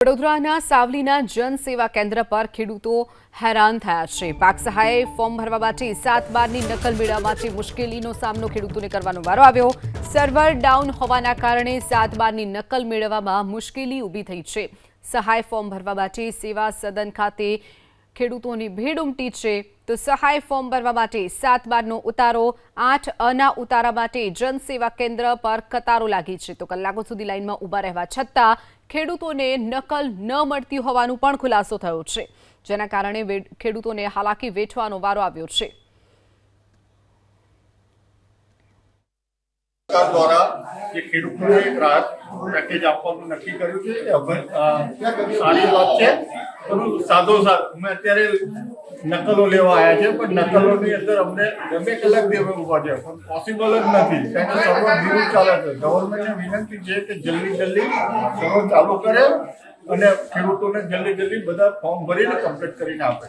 વડોદરાના સાવલીના જન સેવા કેન્દ્ર પર ખેડૂતો હેરાન થયા છે. પાક સહાય ફોર્મ ભરવા માટે સાત બારની નકલ મેળવવા માટે મુશ્કેલીનો સામનો ખેડૂતોને કરવાનો વારો આવ્યો. સર્વર ડાઉન હોવાના કારણે સાત બારની નકલ મેળવવામાં મુશ્કેલી ઊભી થઈ છે. સહાય ફોર્મ ભરવા માટે સેવા સદન ખાતે ખેડૂતોની ભીડ ઉમટી છે. તો સહાય ફોર્મ ભરવા માટે સાત બારનો ઉતારો, આઠ અના ઉતારા માટે જન સેવા કેન્દ્ર પર કતારો લાગી છે. તો કલાકો સુધી લાઇનમાં ઊભા રહેવા છતાં ખેડૂતોને નકલ ન મળતી હોવાનું પણ ખુલાસો થયો છે. જેના કારણે ખેડૂતોને હાલાકી વેઠવાનો વારો આવ્યો છે. સરકાર દ્વારા જે ખેડૂતોને રાહત પેકેજ આપવાનું નક્કી કર્યું છે સારી વાત છે. સાધો સાથોસાથ અમે અત્યારે નકલો લેવા આવ્યા છે, પણ નકલોની અંદર અમને બે કલાક દેવા ઊભા છે, પણ પોસિબલ જ નથી. કારણ કે સર્વર ધીરું ચાલે છે. ગવર્મેન્ટને વિનંતી છે કે જલ્દી જલ્દી સર્વર ચાલુ કરે અને ખેડૂતોને જલ્દી જલ્દી બધા ફોર્મ ભરીને કમ્પ્લીટ કરીને આપે.